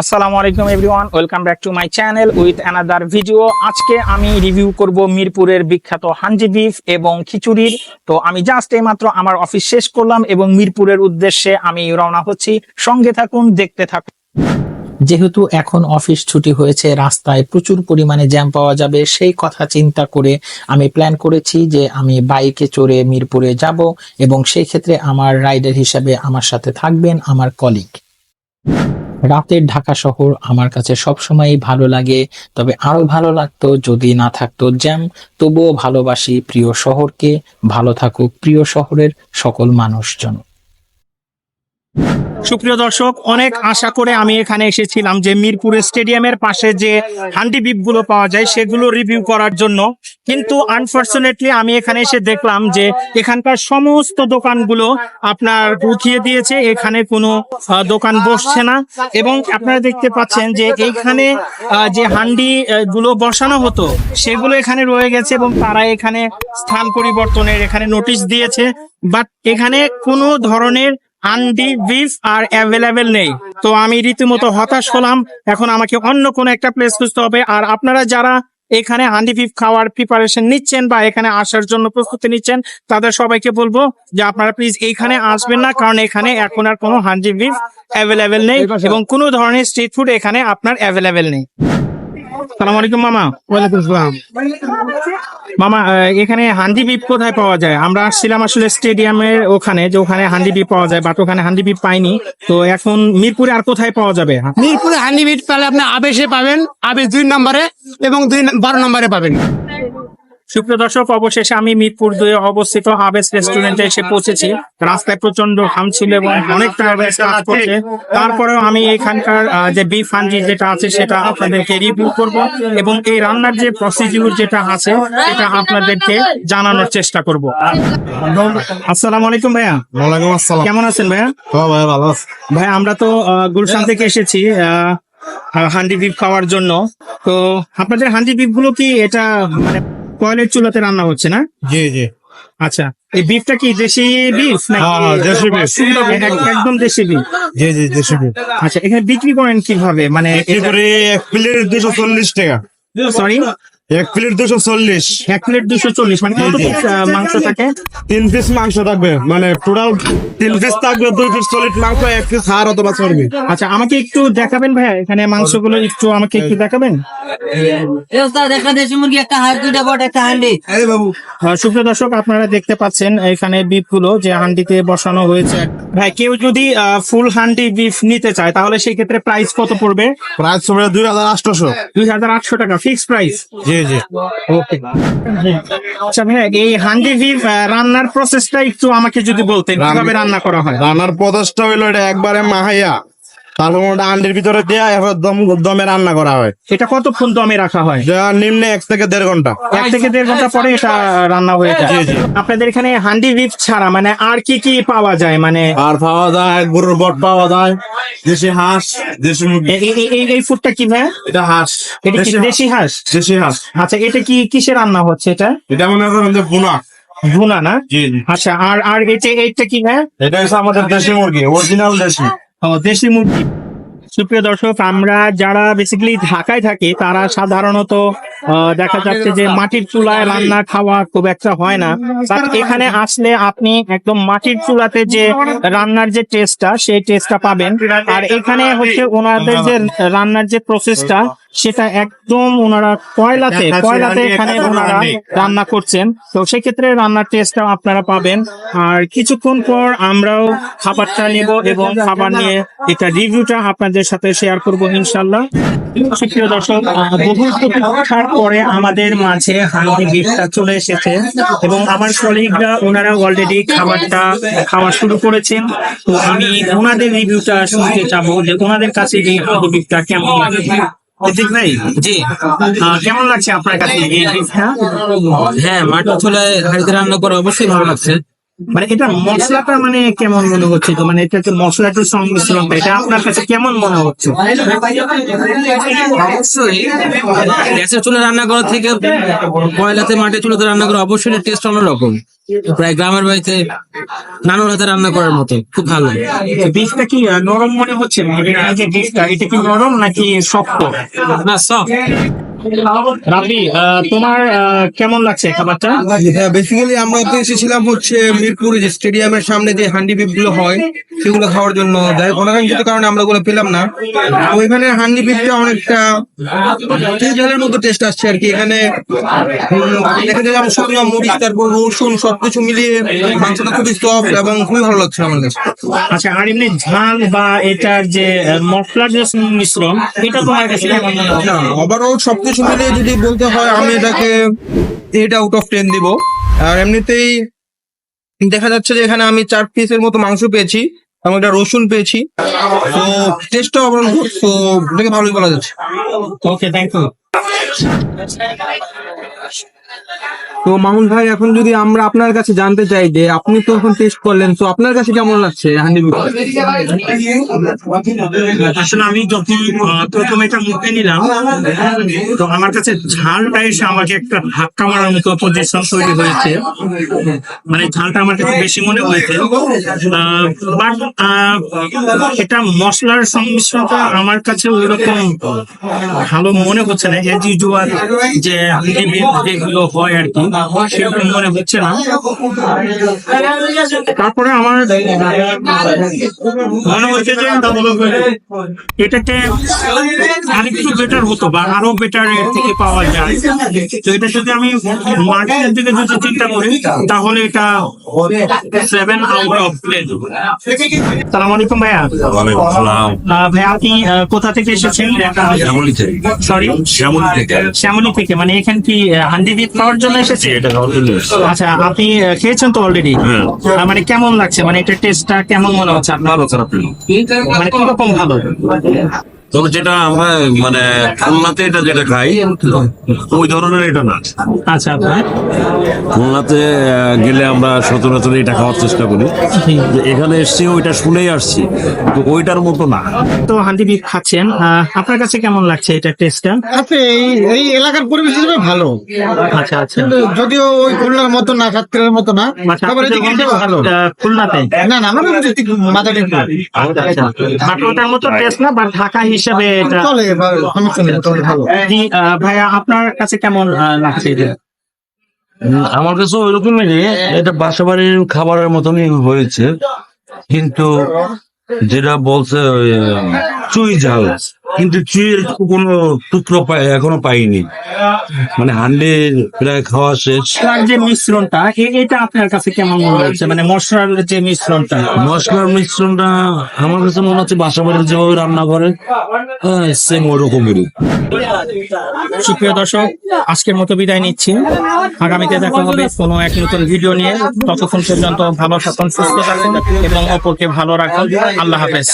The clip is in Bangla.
আসসালামু আলাইকুম everyone, welcome back to my channel with another video. আজকে আমি রিভিউ করব মিরপুরের বিখ্যাত হাঞ্জি বিফ এবং খিচুড়ির। তো আমি জাস্ট এইমাত্র আমার অফিস শেষ করলাম এবং মিরপুরের উদ্দেশ্যে আমি রওনা হচ্ছি। সঙ্গে থাকুন, দেখতে থাকুন। যেহেতু এখন অফিস ছুটি হয়েছে, রাস্তায় প্রচুর পরিমাণে জ্যাম পাওয়া যাবে, সেই কথা চিন্তা করে আমি প্ল্যান করেছি যে আমি বাইকে চড়ে মিরপুরে যাব এবং সেই ক্ষেত্রে আমার রাইডার হিসাবে আমার সাথে থাকবেন আমার কলিগ রাতের ঢাকা শহর আমার কাছে সবসময়ই ভালো লাগে, তবে আরও ভালো লাগতো যদি না থাকতো জ্যাম। তবুও ভালোবাসি প্রিয় শহরকে, ভালো থাকুক প্রিয় শহরের সকল মানুষজন। সুপ্রিয় দর্শক, অনেক আশা করে আমি এখানে এসেছিলাম যে মিরপুর স্টেডিয়ামের পাশে যে হান্ডি বিপগুলো পাওয়া যায়, সেগুলো রিভিউ করার জন্য। কিন্তু আনফরচুনেটলি আমি এখানে এসে দেখলাম যে এখানকার সমস্ত দোকানগুলো আপনার উঠিয়ে দিয়েছে, এখানে কোনো দোকান বসছে না। এবং আপনারা দেখতে পাচ্ছেন যে এইখানে যে হান্ডি গুলো বসানো হতো, সেগুলো এখানে রয়ে গেছে এবং তারা এখানে স্থান পরিবর্তনের এখানে নোটিশ দিয়েছে। বাট এখানে কোনো ধরনের হান্ডি বিফ আর অ্যাভেলেবেল নেই। তো আমি রীতিমতো হতাশ হলাম। এখন আমাকে অন্য কোনো একটা প্লেস খুঁজতে হবে। আর আপনারা যারা এখানে হান্ডি বিফ খাওয়ার প্রিপারেশন নিচ্ছেন বা এখানে আসার জন্য প্রস্তুতি নিচ্ছেন তাদের সবাইকে বলব যে আপনারা প্লিজ এইখানে আসবেন না কারণ এখানে এখন আর কোনো হান্ডি বিফ অ্যাভেলেবেল নেই এবং কোনো ধরনের স্ট্রিট ফুড এখানে আপনার অ্যাভেলেবেল নেই। সালাম আলাইকুম, মামা। ওয়ালাইকুম আসসালাম মামা এখানে হান্ডি বিপ কোথায় পাওয়া যায়? আমরা আসছিলাম আসলে স্টেডিয়ামের ওখানে, যে ওখানে হান্ডি বিপ পাওয়া যায়, বাট ওখানে হান্ডি বিপ পাইনি। তো এখন মিরপুরে আর কোথায় পাওয়া যাবে? মিরপুরে হান্ডি বিপ পেলে আপনি আবেশে পাবেন, আবেশ দুই নম্বরে এবং দুই বারো নম্বরে পাবেন। সুপ্রিয় দর্শক অবশেষে আমি মিরপুর দুয়ে অবস্থিত হাবেস রেস্টুরেন্টে এসে পৌঁছেছি। রাস্তায় প্রচণ্ড ঘাম ছিল এবং অনেকটা কাজ করছে। তারপরেও আমি এখানকার যে বিফ হান্ডি যেটা আছে সেটা আপনাদেরকে রিভিউ করব এবং এই রান্নার যে প্রসিডিউর যেটা আছে সেটা আপনাদেরকে জানানোর চেষ্টা করব। আসসালামু আলাইকুম ভাইয়া। ওয়ালাইকুম আসসালাম। কেমন আছেন ভাইয়া? হ্যাঁ ভাই ভালো আছে। ভাই আমরা তো গুলশান থেকে এসেছি আহ, হান্ডি বিফ খাওয়ার জন্য। তো আপনাদের হান্ডি বিফগুলো কি এটা মানে কয়লের চুলাতে রান্না হচ্ছে না? জি জি। আচ্ছা এই বিফটা কি দেশি বিফ না হ্যাঁ, দেশি বিফ একদম দেশি বিফ জি জি দেশি বিফ আচ্ছা এখানে বিক্রি করেন কীভাবে? মানে এক প্লেট দুশো চল্লিশ টাকা। সরি এক প্লেট দুশো চল্লিশ। এক প্লেট দুশো চল্লিশ মানে কত। পিস মাংস থাকে? তিন পিস মাংস থাকবে মানে টোটাল তিন পিস থাকবে দুই পিস সলিড মাংস এক পিস হাড় অথবা চর্বি। আচ্ছা আমাকে একটু দেখাবেন ভাইয়া এখানে মাংসগুলো একটু আমাকে একটু দেখাবেন? সুপ্রিয় দর্শক আপনারা দেখতে পাচ্ছেন এখানে বিফগুলো যে হান্ডিতে বসানো হয়েছে। ভাই কেউ যদি ফুল হান্ডি বিফ নিতে চায় তাহলে সেই ক্ষেত্রে প্রাইস কত পড়বে? প্রায় সময় দুই হাজার আটশোশো দুই হাজার আটশো টাকা ফিক্স প্রাইস জি জি ওকে আচ্ছা ভাইয়া এই হান্ডি বিফ রান্নার প্রসেসটা একটু আমাকে যদি বলতেন কীভাবে রান্না করা হয়? রান্নার প্রসেসটা হলো এটা একবারে মাহাইয়া। ওটা আন্ডির ভিতরে দেয়া এবার দম দমে রান্না করা হয়। এটা কতক্ষণ দমে রাখা হয়? নিম্নে এক থেকে দেড় ঘণ্টা। এক থেকে দেড় ঘণ্টা পরে এটা রান্না হয়ে যায়। আপনাদের এখানে হান্ডি বিফ ছাড়া মানে আর কি কি পাওয়া যায়? মানে আর পাওয়া যায় গরুর বট পাওয়া যায় দেশি হাঁস দেশি মুরগি। এই ফুডটা কি ভাই? এটা হাঁস। এটা কি দেশি হাঁস। দেশি হাঁস? আচ্ছা এটা কি কিসে রান্না হচ্ছে এটা? এটা মনে করেন যে বুনা ভুনা না? আচ্ছা আর আর এটা এইটা কি ভাই? এটা হচ্ছে আমাদের দেশি মুরগি অরিজিনাল দেশি। দেশি মুরগি। সুপ্রিয় দর্শক, আমরা যারা বেসিক্যালি ঢাকায় থাকি, তারা সাধারণত দেখা যাচ্ছে যে মাটির চুলায় রান্না খাওয়া খুব একটা হয় না। এখানে আসলে আপনি একদম মাটির চুলাতে যে রান্নার যে টেস্টটা সেই টেস্টটা পাবেন। আর এখানে হচ্ছে ওনাদের যে রান্নার যে প্রসেসটা সেটা একদম ওনারা কয়লাতে কয়লাতে এখানে ওনারা রান্না করছেন। তো সেক্ষেত্রে রান্নার টেস্টটা আপনারা পাবেন। আর কিছুক্ষণ পর আমরাও খাবারটা নেব এবং খাবার নিয়ে এটা রিভিউটা আপনাদের সাথে শেয়ার করব ইনশাল্লাহ সুপ্রিয় দর্শক বহু প্রতীক্ষার পরে আমাদের মাঝে হান্ডি গিফটটা চলে এসেছে এবং আমার কলিগরা ওনারা অলরেডি খাবারটা খাওয়া শুরু করেছেন। তো আমি ওনাদের রিভিউটা শুনতে চাবো যে ওনাদের কাছে এই হান্ডি গিফটটা কেমন লাগে? রিতিক ভাই জি। কেমন লাগছে আপনার কাছে? হ্যাঁ মাটির চুলায় হাড়িতে রান্না করে অবশ্যই ভালো লাগছে। মানে এটা মশলাটা মানে কেমন মনে হচ্ছে? তো মানে এটা তো মশলাটার সংমিশ্রণটা এটা আপনার কাছে কেমন মনে হচ্ছে? অবশ্যই। গ্যাসের চুলে রান্না করার থেকে কয়লাতে মাটির চুলাতে রান্না করা অবশ্যই টেস্ট অন্যরকম। প্রায় গ্রামের বাড়িতে নানুর হাতে রান্না করার মতো খুব ভালো বীজটা কি নরম মনে হচ্ছে? যে বীজটা এটা কি নরম নাকি শক্ত? না সব রাবি তোমার কেমন লাগছে খাবারটা? হ্যাঁ বেসিক্যালি আমরা তো এসেছিলাম হচ্ছে মিরপুরে যে স্টেডিয়ামের সামনে যে হান্ডি বিপগুলো হয় সেগুলো খাওয়ার জন্য। অনাকাঙ্ক্ষিত কারণে আমরা ওগুলো পেলাম না। তো এখানে হান্ডি বিপটা অনেকটা ঝালের মতো টেস্ট আসছে আর কি। এখানে দেখা যায় শুকনো মরিচ তারপর রসুন সবকিছু মিলিয়ে মাংসটা খুবই সফট এবং খুবই ভালো লাগছে আমার কাছে। আচ্ছা আর এমনি ঝাল বা এটার যে মশলার যে মিশ্রণ এটা তোমার কাছে? না ওভারঅল সবকিছু মিলিয়ে যদি বলতে হয় আমি এটাকে এইট আউট অফ টেন দিব। আর এমনিতেই দেখা যাচ্ছে যে এখানে আমি চার পিসের মতো মাংস পেয়েছি এবং একটা রসুন পেয়েছি। তো টেস্টটা ওভারঅল গুড তো এটাকে ভালোই বলা যাচ্ছে। ওকে থ্যাংক ইউ তো মামুন ভাই, এখন যদি আমরা আপনার কাছে জানতে চাই যে আপনি তো এখন টেস্ট করলেন, তো আপনার কাছে কেমন লাগছে, হান্ডি আসলে আমি যখন প্রথম এটা মুখে নিলাম, তো আমার কাছে ঝালটা এসে আমাকে একটা ধাক্কা মারার মতো পজিশন তৈরি হয়েছে। মানে ঝালটা আমার কাছে বেশি মনে হয়েছে। বাট এটা মশলার সংমিশ্রণটা আমার কাছে ওইরকম ভালো মনে হচ্ছে না এজ ইউজুয়াল যে যেগুলো হয় আর কি। সেরকম মনে হচ্ছে না। তারপরে আমার মনে হচ্ছে যে এটাকে আরেকটু বেটার। হতো বা আরও বেটার এর থেকে পাওয়া যায়। তো এটা যদি আমি মার্কেটের দিকে যদি চিন্তা করি তাহলে এটা সেভেন আউট অফ টেন সালাম আলাইকুম ভাইয়া। ভাইয়া আপনি কোথা থেকে এসেছেন? শ্যামলী থেকে। সরি শ্যামলী থেকে। শ্যামলী থেকে মানে এখানে কি হান্ডি বিট খাওয়ার জন্য এসেছে এটা অলরেডি আচ্ছা আপনি খেয়েছেন তো অলরেডি হ্যাঁ। মানে কেমন লাগছে? মানে এটা টেস্টটা কেমন মনে হচ্ছে আপনার? ভালো খারাপ। মানে কীরকম ভালো? তবে যেটা আমরা মানে খুলনাতে এটা যেটা খাই ওই ধরনের এটা না। আচ্ছা আপনার? খুলনাতে গেলে আমরা সচরাচর এটা খাওয়ার চেষ্টা করি। এখানে এসছি ওইটা শুনেই আসছি। তো ওইটার মতো না। তো হান্ডি বিফ খাচ্ছেন আপনার কাছে কেমন লাগছে এটা টেস্টটা আছে এই এলাকার পরিবেশ হিসেবে ভালো। আচ্ছা আচ্ছা। কিন্তু যদিও ওই খুলনার মতো না সাতক্ষীরার মতো না আচ্ছা, সবার এদিকে আপনাদের ভালো। খুলনাতে? না না আমাদের মাথা ওটার মতো টেস্ট না বাট ঢাকা হিসেবে এটা ভাইয়া আপনার কাছে কেমন লাগছে এটা? আমার কাছে ওইরকমই এটা বাসা বাড়ির খাবারের মতনই হয়েছে। কিন্তু যেটা বলছে চুই ঝাল। কিন্তু চুইয়ের কোনো টুকরো এখনও পাইনি। মানে হান্ডির প্রায় খাওয়া শেষ। যে মিশ্রণটা এটা আপনার কাছে কেমন মনে হচ্ছে? মানে মশলার যে মিশ্রণটা। মশলার মিশ্রণটা আমার কাছে মনে হচ্ছে বাসা বাড়ির যেভাবে রান্না করে সেম ওরকমই সুপ্রিয় দর্শক আজকের মতো বিদায় নিচ্ছি। আগামীতে দেখা হবে কোনো এক নতুন ভিডিও নিয়ে। ততক্ষণ পর্যন্ত ভালো থাকুন সুস্থ থাকুন এবং অপরকে ভালো রাখুন। আল্লাহ হাফেজ।